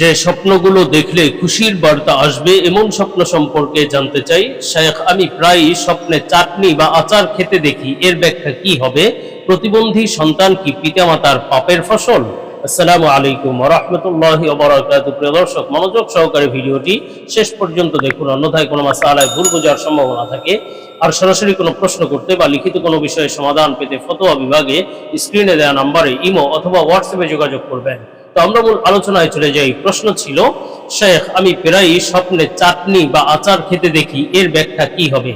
যে স্বপ্নগুলো দেখলে খুশির বার্তা আসবে, এমন স্বপ্ন সম্পর্কে জানতে চাই। শেখ আমি প্রায়ই স্বপ্নে চাটনি বা আচার খেতে দেখি। এর ব্যাখ্যা কি হবে? প্রতিবন্ধী সন্তান কি পিতামাতার পাপের ফসল? আসসালামু আলাইকুম রহমতুল্লাহ ওবরাকাত প্রিয় দর্শক, মনোযোগ সহকারে ভিডিওটি শেষ পর্যন্ত দেখুন। অন্যথায় কোনো মাসালায় ভুল বোঝার সম্ভাবনা থাকে। আর সরাসরি কোনো প্রশ্ন করতে বা লিখিত কোনো বিষয়ে সমাধান পেতে ফতোয়া বিভাগে স্ক্রিনে দেওয়া নাম্বারে ইমো অথবা হোয়াটসঅ্যাপে যোগাযোগ করবেন। তো আমরা মূল আলোচনায় চলে যাই। প্রশ্ন ছিল, শেখ, আমি প্রায়ই স্বপ্নে চাটনি বা আচার খেতে দেখি, এর ব্যাখ্যা কি হবে?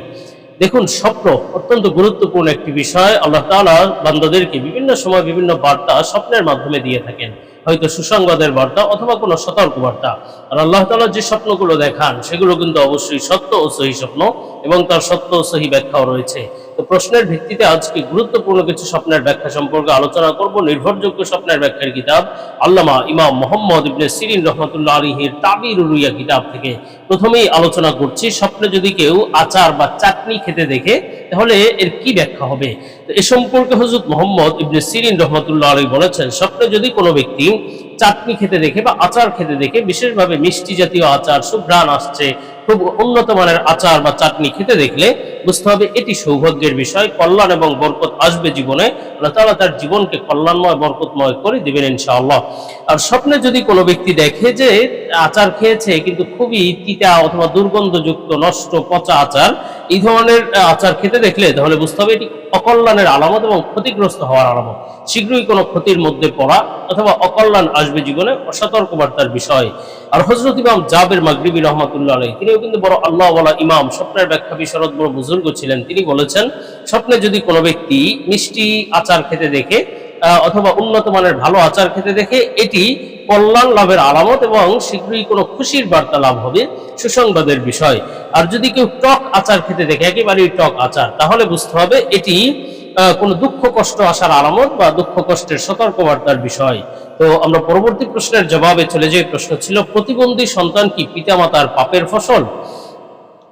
দেখুন, স্বপ্ন অত্যন্ত গুরুত্বপূর্ণ একটি বিষয়। আল্লাহ তালা বান্দাদেরকে বিভিন্ন সময় বিভিন্ন বার্তা স্বপ্নের মাধ্যমে দিয়ে থাকেন। হয়তো সুসংবাদের বার্তা অথবা কোনো সতর্ক বার্তা আর আল্লাহ তাআলা যে স্বপ্নগুলো দেখান, সেগুলো কিন্তু অবশ্যই সত্য ও সহি স্বপ্ন এবং তার সত্য ও সহি ব্যাখ্যাও রয়েছে। তো প্রশ্নের ভিত্তিতে আজকে গুরুত্বপূর্ণ কিছু স্বপ্নের ব্যাখ্যা সম্পর্কে আলোচনা করব। নির্ভরযোগ্য স্বপ্নের ব্যাখ্যার কিতাব আল্লামা ইমাম মোহাম্মদ ইবনে সিরিন রহমতুল্লাহ আলীহির তাবির উরুইয়া কিতাব থেকে। প্রথমেই আলোচনা করছি, স্বপ্নে যদি কেউ আচার বা চাটনি খেতে দেখে, তাহলে এর কি ব্যাখ্যা হবে? তো এ সম্পর্কে হজরত মোহাম্মদ ইবনে সিরিন রহমতুল্লাহ আলী বলেছেন, স্বপ্নে যদি কোনো ব্যক্তি চাটনি খেতে দেখে বা আচার খেতে দেখে, বিশেষভাবে মিষ্টি জাতীয় আচার, সুঘ্রাণ আসছে, খুব উন্নত মানের আচার বা চাটনি খেতে দেখলে বুঝতে হবে এটি সৌভাগ্যের বিষয়, কল্যাণ এবং বরকত আসবে জীবনে। আল্লাহ তাআলা তার জীবনকে কল্যাণময়, বরকতময় করে দিবেন ইনশাআল্লাহ। আর স্বপ্নে যদি কোনো ব্যক্তি দেখে যে আচার খেয়েছে কিন্তু খুবই তিতা অথবা দুর্গন্ধযুক্ত, নষ্ট, পচা আচার এই ধরনের আচার খেতে দেখলে তাহলে বুঝতে হবে এটি অকল্যাণের আলামত এবং ক্ষতিগ্রস্ত হওয়ার আলামত। শীঘ্রই কোনো ক্ষতির মধ্যে পড়া অথবা অকল্যাণ আসবে জীবনে অসতর্কবার্তার বিষয়। আর হজরত ইমাম জাবের মাগরিবী রহমতুল্লাহ আলাই তিনিও কিন্তু বড় আল্লাহ বলা ইমাম। স্বপ্নের ব্যাখ্যা বিশরদ বড় বুজুর্গ ছিলেন। তিনি বলেছেন, স্বপ্নে যদি কোনো ব্যক্তি মিষ্টি আচার খেতে দেখে অথবা উন্নত মানের ভালো আচার খেতে দেখে এটি কল্যাণ লাভের আলামত এবং শীঘ্রই কোনো খুশির বার্তা লাভ হবে সুসংবাদের বিষয়। আর যদি কেউ টক আচার খেতে দেখে, একেবারেই টক আচার, তাহলে বুঝতে হবে এটি কোনো দুঃখ কষ্ট আসার আলামত বা দুঃখ কষ্টের সতর্কবার্তার বিষয়। তো আমরা পরবর্তী প্রশ্নের জবাবে চলে যাই। প্রশ্ন ছিল, প্রতিবন্ধী সন্তান কি পিতামাতার পাপের ফসল?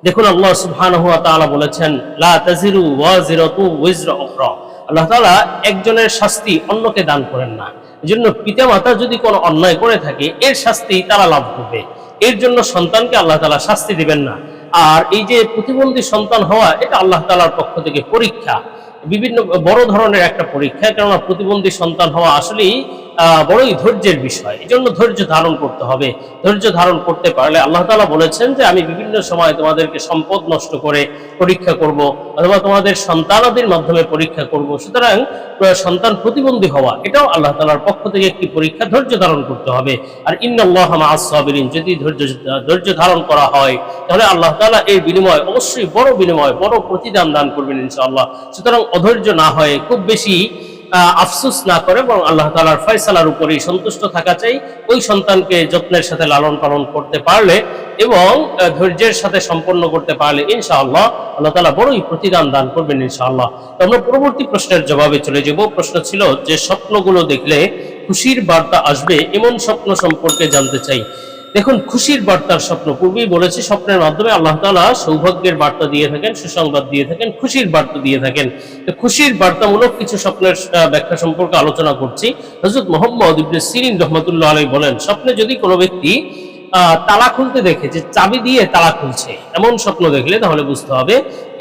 দেখুন, আল্লাহ সুবহানাহু ওয়া তাআলা বলেছেন, লা তাজিরু ওয়াজিরাতু ওয়িজরা উখরা। আল্লাহ তালা একজনের শাস্তি অন্যকে দান করেন না। জন্য পিতা মাতা যদি কোনো অন্যায় করে থাকে, এর শাস্তি তারা লাভ করবে। এর জন্য সন্তানকে আল্লাহ তালা শাস্তি দিবেন না। আর এই যে প্রতিবন্ধী সন্তান হওয়া, এটা আল্লাহ তালার পক্ষ থেকে পরীক্ষা। বিভিন্ন বড় ধরনের একটা পরীক্ষা, কেননা প্রতিবন্ধী সন্তান হওয়া আসলেই বড়ই ধৈর্যের বিষয়। এই জন্য ধৈর্য ধারণ করতে হবে। ধৈর্য ধারণ করতে পারলে আল্লাহ তাআলা বলেছেন যে, আমি বিভিন্ন সময় তোমাদেরকে সম্পদ নষ্ট করে পরীক্ষা করব অথবা তোমাদের সন্তানাদির মাধ্যমে পরীক্ষা করব। সুতরাং সন্তান প্রতিবন্ধী হওয়া, এটাও আল্লাহ তাআলার পক্ষ থেকে একটি পরীক্ষা। ধৈর্য ধারণ করতে হবে। আর ইন্নাল্লাহ মাআস সাবিরিন, যদি ধৈর্য ধৈর্য ধারণ করা হয়, তাহলে আল্লাহ তাআলা এর বিনিময়, অবশ্যই বড় বিনিময়, বড় প্রতিদান দান করবেন ইনশাআল্লাহ। সুতরাং অধৈর্য না হয়ে খুব বেশি আফসোস না করে এবং আল্লাহ তালার ফয়সালার উপরেই সন্তুষ্ট থাকা চাই। ওই সন্তানকে যত্নের সাথে লালন পালন করতে পারলে এবং ধৈর্যের সাথে সম্পন্ন করতে পারলে ইনশাআল্লাহ আল্লাহ তালা বড়ই প্রতিদান দান করবেন ইনশাআল্লাহ। আমরা পরবর্তী প্রশ্নের জবাবে চলে যাব। প্রশ্ন ছিল যে স্বপ্নগুলো দেখলে খুশির বার্তা আসবে এমন স্বপ্ন সম্পর্কে জানতে চাই। দেখুন, খুশির বার্তার স্বপ্ন। পূর্বেই বলেছি, স্বপ্নের মাধ্যমে আল্লাহ তাআলা সৌভাগ্যের বার্তা দিয়ে থাকেন, সুসংবাদ দিয়ে থাকেন, খুশির বার্তা দিয়ে থাকেন। তো খুশির বার্তামূলক কিছু স্বপ্নের ব্যাখ্যা সম্পর্কে আলোচনা করছি। হযরত মোহাম্মদ ইবনে সিরিন রহমতুল্লাহ আলাইহি বলেন, স্বপ্নে যদি কোনো ব্যক্তি তালা খুলতে দেখে যে চাবি দিয়ে তালা খুলছে, এমন স্বপ্ন দেখলে তাহলে বুঝতে হবে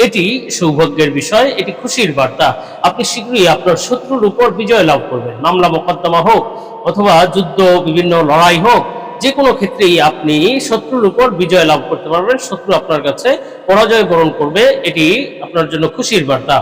এটি সৌভাগ্যের বিষয়, এটি খুশির বার্তা। আপনি শীঘ্রই আপনার শত্রুর উপর বিজয় লাভ করবেন। মামলা মোকদ্দমা হোক অথবা যুদ্ধ, বিভিন্ন লড়াই হোক যে কোনো ক্ষেত্রেই আপনি শত্রুর উপর বিজয় লাভ করতে পারবেন, শত্রু আপনার কাছে পরাজয় বরণ করবে, এটি আপনার জন্য খুশির বার্তা।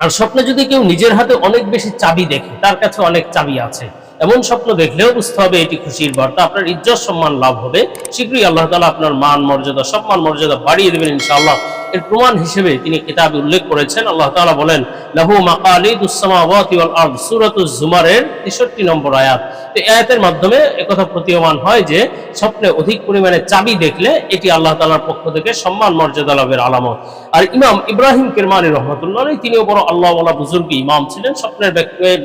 আর স্বপ্নে যদি কেউ নিজের হাতে অনেক বেশি চাবি দেখে, তার কাছে অনেক চাবি আছে, এমন স্বপ্ন দেখলেও বুঝতে হবে এটি খুশির বার্তা। আপনার ইজ্জত সম্মান লাভ হবে। শীঘ্রই আল্লাহ তালা আপনার মান, মর্যাদা, সম্মান, মর্যাদা বাড়িয়ে দেবেন ইনশাআল্লাহ। এর প্রমাণ হিসেবে তিনি কিতাবে উল্লেখ করেছেন। আল্লাহ তাআলা বলেন, লাহু মাকালিদুস সামাওয়াতি ওয়াল আরদ জুমারের 63 নম্বর আয়াত। তো আয়াতের মাধ্যমে একথা প্রতীয়মান হয় যে, স্বপ্নে অধিক পরিমাণে চাবি দেখলে এটি আল্লাহ তাআলার পক্ষ থেকে সম্মান, মর্যাদা লাভের আলামত। আর ইমাম ইব্রাহিম কিরমানি রহমতুল্লাহ তিনিও বড় আল্লাহ ওয়ালা বুজুর্গ ইমাম ছিলেন, স্বপ্নের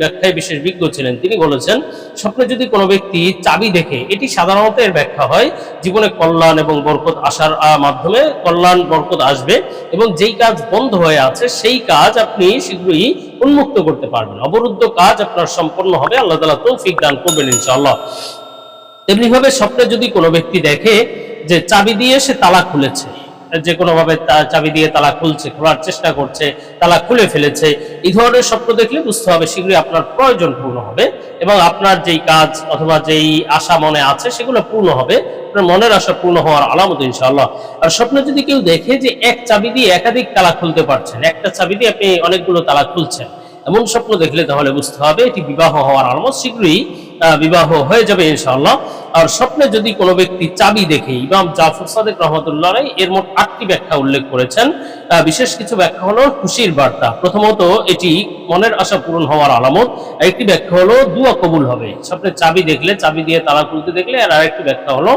ব্যাখ্যায় বিশেষ বিজ্ঞ ছিলেন। তিনি বলেছেন, স্বপ্নে যদি কোনো ব্যক্তি চাবি দেখে, এটি সাধারণত এর ব্যাখ্যা হয়, জীবনে কল্যাণ এবং বরকত আসার মাধ্যমে কল্যাণ, বরকত আসবে এবং যেই কাজ বন্ধ হয়ে আছে, সেই কাজ আপনি শীঘ্রই উন্মুক্ত করতে পারবেন। অবরুদ্ধ কাজ আপনার সম্পন্ন হবে। আল্লাহ তালা তৌফিক দান করবেন ইনশাআল্লাহ। তেমনিভাবে স্বপ্নে যদি কোনো ব্যক্তি দেখে যে চাবি দিয়ে সে তালা খুলেছে যে কোনোভাবে চাবি দিয়ে তালা খুলছে, খোলার চেষ্টা করছে, তালা খুলে ফেলেছে, এই ধরনের স্বপ্ন দেখলে বুঝতে হবে শীঘ্রই আপনার প্রয়োজন পূর্ণ হবে এবং আপনার যেই কাজ অথবা যেই আশা মনে আছে সেগুলো পূর্ণ হবে, আপনার মনের আশা পূর্ণ হওয়ার আলামত ইনশাআল্লাহ। আর স্বপ্নে যদি কেউ দেখে যে এক চাবি দিয়ে একাধিক তালা খুলতে পারছেন, একটা চাবি দিয়ে আপনি অনেকগুলো তালা খুলছেন, এমন স্বপ্ন দেখলে তাহলে বুঝতে হবে এটি বিবাহ হওয়ার আলামত শীঘ্রই বিবাহ হয়ে যাবে ইনশাআল্লাহ। আর স্বপ্নে যদি কোনো ব্যক্তি চাবি দেখে ইমাম জাফর সাদেক রহমতুল্লাহ এর মোট আটটি ব্যাখ্যা উল্লেখ করেছেন। বিশেষ কিছু ব্যাখ্যা হলো খুশির বার্তা। প্রথমত, এটি মনের আশা পূরণ হওয়ার আলামত। আরেকটি ব্যাখ্যা হলো দুয়া কবুল হবে। স্বপ্নে চাবি দেখলে, চাবি দিয়ে তালা খুলতে দেখলে, আর আরেকটি ব্যাখ্যা হলো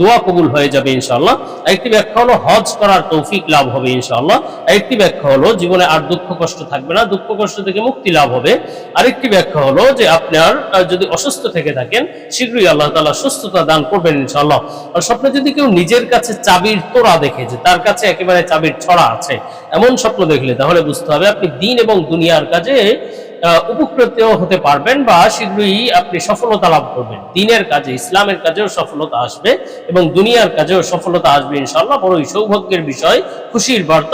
দোয়া কবুল হয়ে যাবে ইনশাল্লাহ আরেকটি ব্যাখ্যা হলো হজ করার তৌফিক লাভ হবে ইনশাল্লাহ আরেকটি ব্যাখ্যা হলো জীবনে আর দুঃখ কষ্ট থাকবে না, দুঃখ কষ্ট থেকে মুক্তি লাভ হবে। আরেকটি ব্যাখ্যা হলো যে আপনার যদি অসুস্থ থেকে থাকেন, শীঘ্রই আল্লাহ তাআলা সুস্থতা দান করবেন ইনশাআল্লাহ। আর স্বপ্নে যদি কেউ নিজের কাছে চাবির তোড়া দেখে যে তার কাছে একেবারে চাবির ছড়া আছে, এমন স্বপ্ন দেখলে তাহলে বুঝতে হবে আপনি দিন এবং দুনিয়ার কাজে উপকৃত হতে পারবেন বা শীঘ্রই আপনি সফলতা লাভ করবেন। দিনের কাজে, ইসলামের কাজেও সফলতা আসবে এবং দুনিয়ার কাজেও সফলতা আসবে ইনশাআল্লাহ। বড়ই সৌভাগ্যের বিষয়, খুশির বার্তা